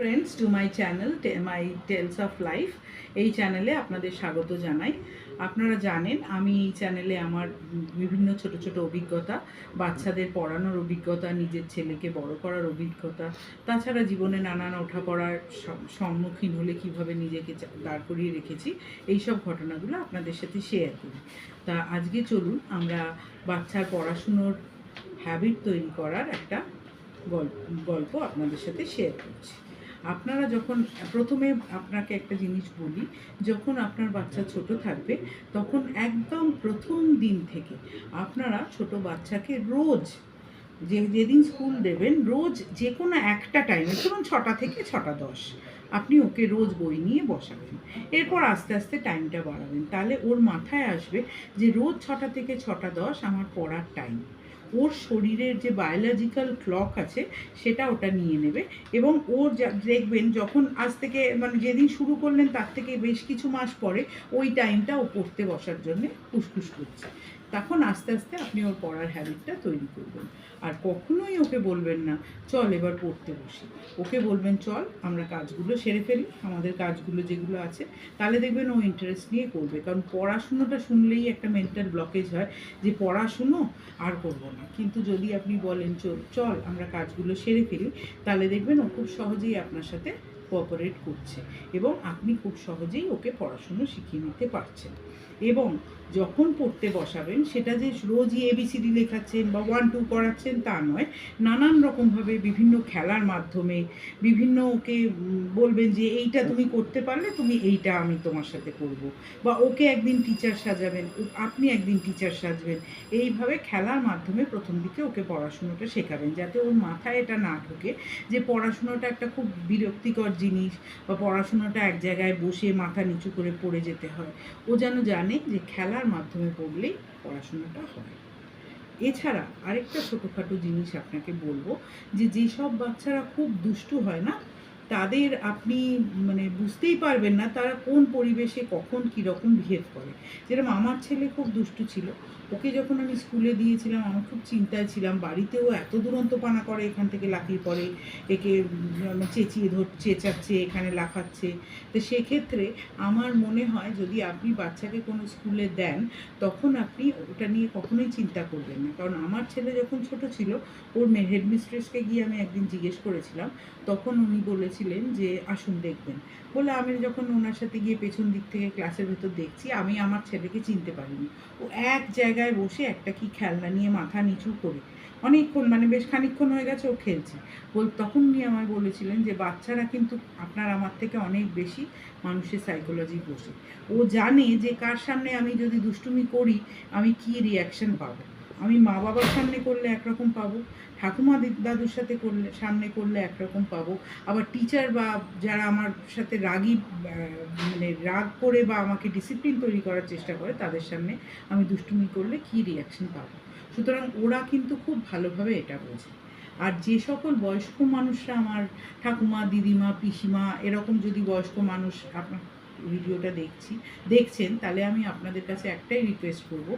Friends to my channel my tales of life এই চ্যানেলে আপনাদের স্বাগত জানাই। আপনারা জানেন, আমি এই চ্যানেলে আমার বিভিন্ন ছোট ছোট অভিজ্ঞতা, বাচ্চাদের পড়ানোর অভিজ্ঞতা, নিজের ছেলেকে বড় করার অভিজ্ঞতা, তাছাড়া জীবনে নানান ওঠাপড়ার সম- সম্মুখীন হলে কীভাবে নিজেকে দাঁড় করিয়ে রেখেছি এই সব ঘটনাগুলো আপনাদের সাথে শেয়ার করি। তা আজকে চলুন আমরা বাচ্চার পড়াশুনোর হ্যাবিট তৈরি করার একটা গল্প আপনাদের সাথে শেয়ার করছি। আপনারা যখন, প্রথমে আপনাকে একটা জিনিস বলি, যখন আপনার বাচ্চা ছোট থাকবে, তখন একদম প্রথম দিন থেকে আপনারা ছোট বাচ্চাকে রোজ যে, যেদিন স্কুল দেবেন, রোজ যে কোনো একটা টাইমে ধরুন ছটা থেকে ছটা দশ, আপনি ওকে রোজ বই নিয়ে বসাবেন। এরপর আস্তে আস্তে টাইমটা বাড়াবেন। তাহলে ওর মাথায় আসবে যে, রোজ ছটা থেকে ছটা দশ আমার পড়ার টাইম ওর শরীরের যে বায়োলজিক্যাল ক্লক আছে, সেটা ওটা নিয়ে নেবে এবং ওর দেখবেন যখন আজ থেকে মানে যেদিন শুরু করলেন তার থেকে বেশ কিছু মাস পরে ওই টাইমটা ও পড়তে বসার জন্য ফুসফুস করছে। তখন আস্তে আস্তে আপনি ওর পড়ার হ্যাবিটটা তৈরি করবেন। আর কখনোই ওকে বলবেন না, চল এবার পড়তে বসি। ওকে বলবেন, চল, আমরা কাজগুলো সেরে ফেলি, আমাদের কাজগুলো যেগুলো আছে। তাহলে দেখবেন ও ইন্টারেস্ট নিয়ে করবে। কারণ পড়াশুনোটা শুনলেই একটা মেন্টাল ব্লকেজ হয় যে, পড়াশুনো আর করব না। কিন্তু যদি আপনি বলেন, চল চল, আমরা কাজগুলো সেরে ফেলি, তাহলে দেখবেন ও খুব সহজেই আপনার সাথে কোঅপারেট করছে এবং আপনি খুব সহজেই ওকে পড়াশুনো শিখিয়ে নিতে পারছেন। এবং যখন পড়তে বসাবেন, সেটা যে রোজই এবিসিডি লেখাচ্ছেন বা ওয়ান টু করাচ্ছেন তা নয়। নানান রকমভাবে বিভিন্ন খেলার মাধ্যমে বিভিন্ন ওকে বলবেন যে, এইটা তুমি করতে পারলে তুমি এইটা আমি তোমার সাথে করব। বা ওকে একদিন টিচার সাজাবেন, আপনি একদিন টিচার সাজবেন। এইভাবে খেলার মাধ্যমে প্রথম দিকে ওকে পড়াশুনোটা শেখাবেন, যাতে ওর মাথায় এটা না ঢোকে যে পড়াশুনোটা একটা খুব বিরক্তিকর জিনিস বা পড়াশোনাটা এক জায়গায় বসে মাথা নিচু করে পড়ে যেতে হয়। ও যেন জানে যে খেলার মাধ্যমে পড়লেই পড়াশোনাটা হয়। এছাড়া আরেকটা ছোটোখাটো জিনিস আপনাকে বলব যে যেসব বাচ্চারা খুব দুষ্টু হয় না তাদের আপনি মানে বুঝতেই পারবেন না তারা কোন পরিবেশে কখন কীরকম বিহেভ করে। যেরকম আমার ছেলে খুব দুষ্টু ছিল, ওকে যখন আমি স্কুলে দিয়েছিলাম, আমার খুব চিন্তায় ছিলাম, বাড়িতেও এত দুরন্ত পানা করে এখান থেকে লাফিয়ে পড়ে, একে চেঁচিয়ে ধর, চেঁচাচ্ছে, এখানে লাফাচ্ছে। তো সেক্ষেত্রে আমার মনে হয় যদি আপনি বাচ্চাকে কোনো স্কুলে দেন, তখন আপনি ওটা নিয়ে কখনোই চিন্তা করবেন না। কারণ আমার ছেলে যখন ছোট ছিল, ওর হেডমিস্ট্রেসকে গিয়ে আমি একদিন জিজ্ঞেস করেছিলাম, তখন উনি বলেছিলেন যে, আসুন দেখবেন। বলে আমি যখন ওনার সাথে গিয়ে পেছন দিক থেকে ক্লাসের ভেতর দেখছি, আমি আমার ছেলেকে চিনতে পারিনি। ও এক জায়গায় বসে একটা কি খেলনা নিয়ে মাথা নিচু করে অনেকক্ষণ মানে বেশ খানিকক্ষণ হয়ে গেছে ও খেলছে। বল, তখন নিয়ে আমায় বলেছিলেন যে, বাচ্চারা কিন্তু আপনার আমার থেকে অনেক বেশি মানুষের সাইকোলজি বসে ও জানে যে, কার সামনে আমি যদি দুষ্টুমি করি, আমি কি রিয়াকশন পাবো? আমি মা বাবার সামনে করলে একরকম পাবো, ঠাকুমা দাদুর সাথে করলে, সামনে করলে একরকম পাবো, আবার টিচার বা যারা আমার সাথে রাগি মানে রাগ করে বা আমাকে ডিসিপ্লিন তৈরি করার চেষ্টা করে, তাদের সামনে আমি দুষ্টুমি করলে কি রিয়াকশন পাবো? সুতরাং ওরা কিন্তু খুব ভালোভাবে এটা বোঝে। আর যে সকল বয়স্ক মানুষরা আমার ঠাকুমা, দিদিমা, পিসিমা, এরকম যদি বয়স্ক মানুষ আপনার ভিডিওটা দেখছি, দেখছেন, তাহলে আমি আপনাদের কাছে একটাই রিকোয়েস্ট করব।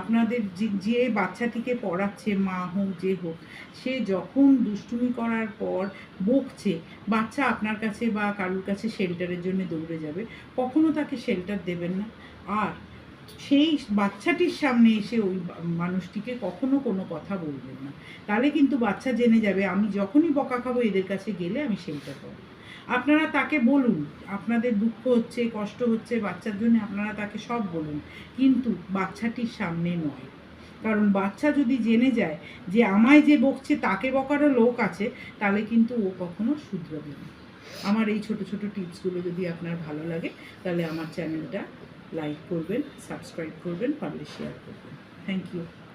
আপনাদের যে যে বাচ্চাটিকে পড়াচ্ছে, মা হোক, যে হোক, সে যখন দুষ্টুমি করার পর বকছে, বাচ্চা আপনার কাছে বা কারোর কাছে শেল্টারের জন্য দৌড়ে যাবে, কখনো তাকে শেল্টার দেবেন না। আর সেই বাচ্চাটির সামনে এসে ওই মানুষটিকে কখনো কোনো কথা বলবেন না। তাহলে কিন্তু বাচ্চা জেনে যাবে, আমি যখনই বকা খাব, এদের কাছে গেলে আমি শেল্টার পাবো। আপনারা তাকে বলুন, আপনাদের দুঃখ হচ্ছে, কষ্ট হচ্ছে, বাচ্চার জন্য আপনারা তাকে সব বলুন। কিন্তু বাচ্চাটির সামনে নয়। কারণ বাচ্চা যদি জেনে যায় যে আমায় যে বকছে, তাকে বকারও লোক আছে, তাহলে কিন্তু ও কখনো শুধরবে না। আমার এই ছোট ছোট টিপসগুলো যদি আপনার ভালো লাগে, তাহলে আমার চ্যানেলটা লাইক করবেন, সাবস্ক্রাইব করবেন, পারলে শেয়ার করবেন। Thank you